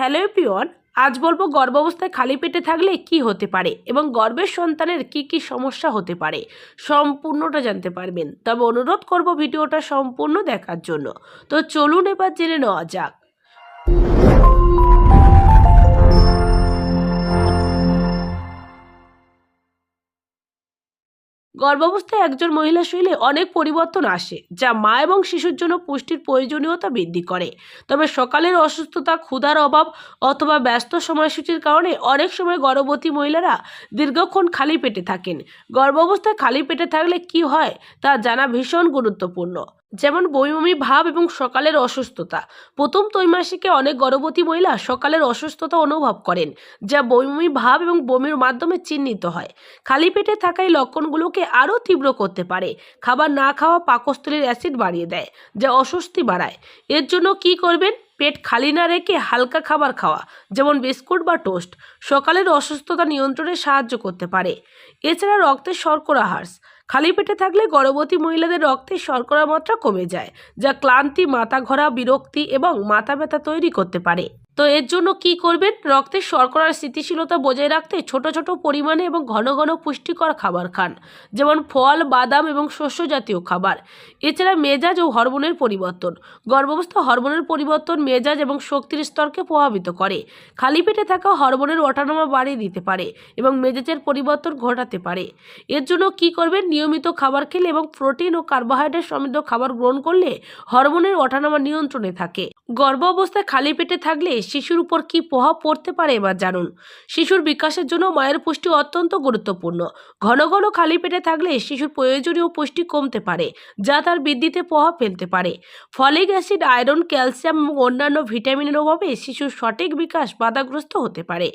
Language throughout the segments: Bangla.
হ্যালো পিওন আজ বলব গর্ভাবস্থায় খালি পেটে থাকলে কি হতে পারে এবং গর্ভের সন্তানের কি কি সমস্যা হতে পারে সম্পূর্ণটা জানতে পারবেন। তবে অনুরোধ করব ভিডিওটা সম্পূর্ণ দেখার জন্য। তো চলুন এবার জেনে নেওয়া যাক। গর্ভাবস্থায় একজন মহিলা শরীরে অনেক পরিবর্তন আসে, যা মা এবং শিশুর জন্য পুষ্টির প্রয়োজনীয়তা বৃদ্ধি করে। তবে সকালের অসুস্থতা, ক্ষুধার অভাব অথবা ব্যস্ত সময়সূচির কারণে অনেক সময় গর্ভবতী মহিলারা দীর্ঘক্ষণ খালি পেটে থাকেন। গর্ভাবস্থায় খালি পেটে থাকলে কি হয় তা জানা ভীষণ গুরুত্বপূর্ণ। যেমন বমিবমি ভাব এবং সকালের অসুস্থতা। প্রথম ত্রৈমাসিকে অনেক গর্ভবতী মহিলা সকালের অসুস্থতা অনুভব করেন, যা বমিবমি ভাব এবং বমির মাধ্যমে চিহ্নিত হয়। খালি পেটে থাকা এই লক্ষণগুলোকে আরও তীব্র করতে পারে। খাবার না খাওয়া পাকস্থলীর অ্যাসিড বাড়িয়ে দেয়, যা অস্বস্তি বাড়ায়। এর জন্য কি করবেন? পেট খালি না রেখে হালকা খাবার খাওয়া, যেমন বিস্কুট বা টোস্ট। সকালের অসুস্থতা নিয়ন্ত্রণে সাহায্য করতে পারে। এছাড়া রক্তের শর্করা হ্রাস। খালি পেটে থাকলে গর্ভবতী মহিলাদের রক্তে শর্করা মাত্রা কমে যায়, যা ক্লান্তি, মাথা ঘোরা, বিরক্তি এবং মাথা ব্যথা তৈরি করতে পারে। তো এর জন্য কি করবেন? রক্তের শর্করার স্থিতিশীলতা বজায় রাখতে ছোট ছোট পরিমাণে এবং ঘন ঘন পুষ্টিকর খাবার খান। যেমন ফল, বাদাম এবং শস্য জাতীয় খাবার। এছাড়া মেজাজ ও হরমোনের পরিবর্তন। গর্ভাবস্থা হরমোনের পরিবর্তন মেজাজ এবং শক্তির স্তরকে প্রভাবিত করে। খালি পেটে থাকা হরমোনের ওঠানামা বাড়িয়ে দিতে পারে এবং মেজাজের পরিবর্তন ঘটাতে পারে। এর জন্য কি করবেন? নিয়মিত খাবার খেলে এবং প্রোটিন ও কার্বোহাইড্রেট সমৃদ্ধ খাবার গ্রহণ করলে হরমোনের ওঠানামা নিয়ন্ত্রণে থাকে। গর্ভ অবস্থায় খালি পেটে থাকলে শিশুর উপর কি প্রভাব পড়তে পারে এবার জানুন। শিশুর বিকাশের জন্য মায়ের পুষ্টি অত্যন্ত গুরুত্বপূর্ণ। ঘন ঘন খালি পেটে থাকলে শিশুর প্রয়োজনীয় পুষ্টি কমতে পারে, যা তার বৃদ্ধিতে প্রভাব ফেলতে পারে। ফলিক অ্যাসিড, আয়রন, ক্যালসিয়াম এবং অন্যান্য ভিটামিনের অভাবে শিশুর সঠিক বিকাশ বাধাগ্রস্ত হতে পারে।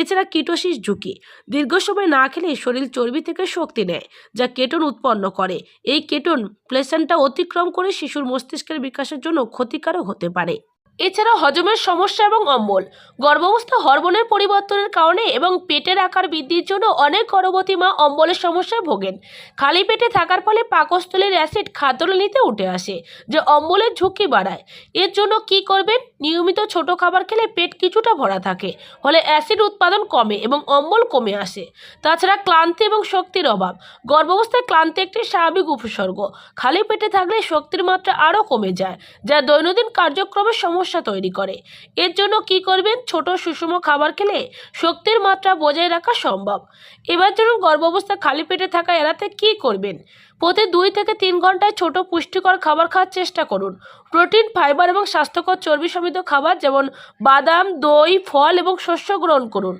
এছাড়া কিটোসিস ঝুঁকি, দীর্ঘ সময় না খেলে শরীর চর্বি থেকে শক্তি নেয়, যা কেটন উৎপন্ন করে। এই কেটন, প্লেসেন্টা অতিক্রম করে শিশুর মস্তিষ্কের বিকাশের জন্য ক্ষতিকারক হতে পারে। এছাড়া হজমের সমস্যা এবং অম্বল। গর্ভাবস্থা হরমোনের পরিবর্তনের কারণে এবং পেটের আকার বৃদ্ধির জন্য অনেক গর্ভবতী মা অম্বলের সমস্যায় ভোগেন। খালি পেটে থাকার ফলে পাকস্থলীর অ্যাসিড খাদ্যনালীতে উঠে আসে, যা অম্বলের ঝুঁকি বাড়ায়। এর জন্য কি করবেন? নিয়মিত ছোট খাবার খেলে পেট কিছুটা ভরা থাকে, ফলে অ্যাসিড উৎপাদন কমে এবং অম্বল কমে আসে। তাছাড়া ক্লান্তি এবং শক্তির অভাব। গর্ভাবস্থায় ক্লান্তি একটি স্বাভাবিক উপসর্গ। খালি পেটে থাকলে শক্তির মাত্রা আরও কমে যায়, যা দৈনন্দিন কার্যক্রমের সমস্যা তৈরি করে। এর জন্য কি করবেন? ছোট সুষম খাবার খেলে শক্তির মাত্রা বজায় রাখা সম্ভব। এবার ধরুন গর্ভাবস্থা খালি পেটে থাকা এড়াতে কি করবেন? প্রতি দুই থেকে তিন ঘন্টায় ছোট পুষ্টিকর খাবার খাওয়ার চেষ্টা করুন। প্রোটিন, ফাইবার এবং স্বাস্থ্যকর চর্বি সমৃদ্ধ খাবার যেমন বাদাম, দই, ফল এবং শস্য গ্রহণ করুন।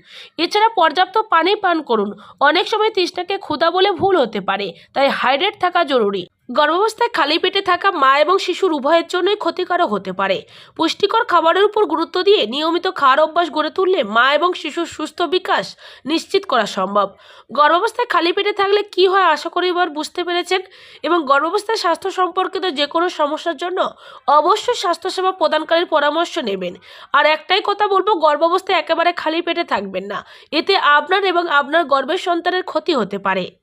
এছাড়া পর্যাপ্ত পানি পান করুন। অনেক সময় তৃষ্ণাকে ক্ষুদা বলে ভুল হতে পারে, তাই হাইড্রেট থাকা জরুরি। গর্ভাবস্থায় খালি পেটে থাকা মা এবং শিশুর উভয়ের জন্যই ক্ষতিকারক হতে পারে। পুষ্টিকর খাবারের উপর গুরুত্ব দিয়ে নিয়মিত খাওয়ার অভ্যাস গড়ে তুললে মা এবং শিশুর সুস্থ বিকাশ নিশ্চিত করা সম্ভব। গর্ভাবস্থায় খালি পেটে থাকলে কি হয় আশা করি এবার বুঝতে পেরেছেন? এবং গর্ভাবস্থায় স্বাস্থ্য সম্পর্কিত যে কোনো সমস্যার জন্য অবশ্যই স্বাস্থ্যসেবা প্রদানকারীর পরামর্শ নেবেন। আর একটাই কথা বলব, গর্ভাবস্থায় একেবারে খালি পেটে থাকবেন না। এতে আপনার এবং আপনার গর্ভের সন্তানের ক্ষতি হতে পারে।